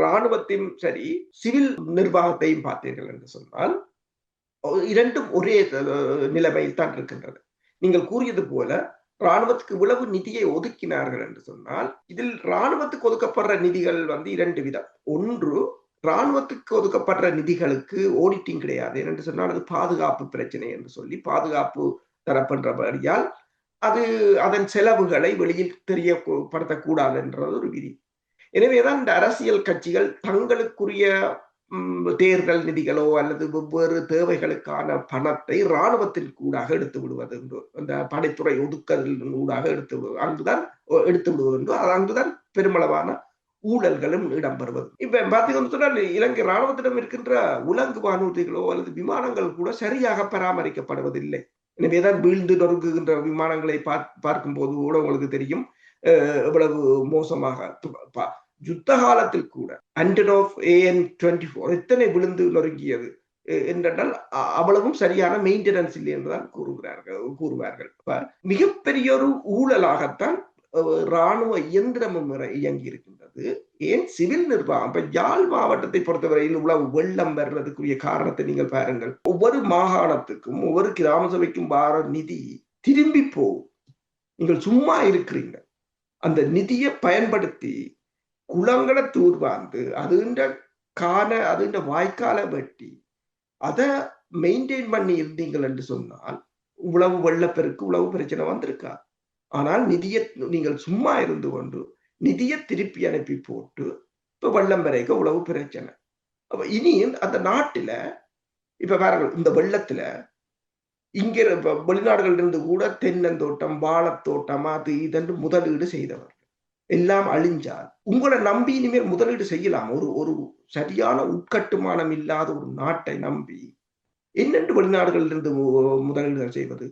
ராணுவத்தையும் சரி சிவில் நிர்வாகத்தையும் பார்த்தீர்கள் என்று சொன்னால் இரண்டும் ஒரே நிலைமையில் தான் இருக்கின்றது. நீங்கள் கூறியது போல ராணுவத்துக்கு இவ்வளவு நிதியை ஒதுக்கினார்கள் என்று சொன்னால் இதில் ராணுவத்துக்கு ஒதுக்கப்படுற நிதிகள் வந்து இரண்டு விதம். ஒன்று ராணுவத்துக்கு ஒதுக்கப்படுற நிதிகளுக்கு ஓடிட்டிங் கிடையாது. என்று சொன்னால் அது பாதுகாப்பு பிரச்சனை என்று சொல்லி பாதுகாப்பு தரப்படுறபடியால் அது அதன் செலவுகளை வெளியில் தெரியப்படுத்தக்கூடாது என்றது ஒரு விதி. எனவேதான் இந்த அரசியல் கட்சிகள் தங்களுக்குரிய தேர்தல் நிதிகளோ அல்லது வெவ்வேறு தேவைகளுக்கான பணத்தை இராணுவத்தின் கூடாக எடுத்து விடுவது என்று அந்த படைத்துறை ஒதுக்கலின் ஊடாக எடுத்து விடுவது அங்குதான் எடுத்து விடுவது என்று அது அங்குதான் பெருமளவான ஊழல்களும் இடம்பெறுவது. இப்ப பாத்தீங்கன்னு சொன்னால் இலங்கை ராணுவத்திடம் இருக்கின்ற உலங்கு வானூர்திகளோ அல்லது விமானங்கள் கூட சரியாக பராமரிக்கப்படுவதில்லை. எனவேதான் வீழ்ந்து நொறுங்குகின்ற விமானங்களை பார்க்கும் போது கூட உங்களுக்கு தெரியும் எவ்வளவு மோசமாக யுத்த காலத்தில் கூட அண்டனோஃப் ஏஎன் டுவெண்ட்டி ஃபோர் எத்தனை விழுந்து நொறுங்கியது என்றால் அவ்வளவும் சரியான மெயின்டெனன்ஸ் இல்லை என்றுதான் கூறுகிறார்கள் கூறுவார்கள். மிகப்பெரிய ஒரு ஊழலாகத்தான் இராணுவ இயந்திரமும் இயங்கி இருக்கின்றது ஏன்? சிவில் நிர்வாகம் இப்ப யாழ் மாவட்டத்தை பொறுத்தவரையில் உள்ள வெள்ளம் வர்றதுக்குரிய காரணத்தை நீங்கள் பாருங்கள். ஒவ்வொரு மாகாணத்துக்கும் ஒவ்வொரு கிராம சபைக்கும் வார நிதி திரும்பி போகும். நீங்கள் சும்மா இருக்கிறீங்க. அந்த நிதியை பயன்படுத்தி குளங்களை தூர்வார்ந்து அதுன்ற கால அதுன்ற வாய்க்காலை வெட்டி அதை மெயின்டைன் பண்ணி இருந்தீங்கள் என்று சொன்னால் உழவு வெள்ளப்பெருக்கு உழவு பிரச்சனை வந்திருக்கா? ஆனால் நிதியை நீங்கள் சும்மா இருந்து கொண்டு நிதியை திருப்பி அனுப்பி போட்டு இப்ப வெள்ளம் வரைக்கும் உழவு பிரச்சனை. அப்ப இனி அந்த நாட்டில இப்ப பாருங்கள் இந்த வெள்ளத்துல இங்க வெளிநாடுகளிலிருந்து கூட தென்னந்தோட்டம் வாழைத்தோட்டம் அது இதென்று முதலீடு செய்தவர். எல்லாம் அழிஞ்சால் உங்களை நம்பி இனிமேல் முதலீடு செய்யலாம். ஒரு ஒரு சரியான உட்கட்டுமானம் இல்லாத ஒரு நாட்டை நம்பி. என்னென்று வெளிநாடுகளில் இருந்து முதலீடுகள் செய்வது?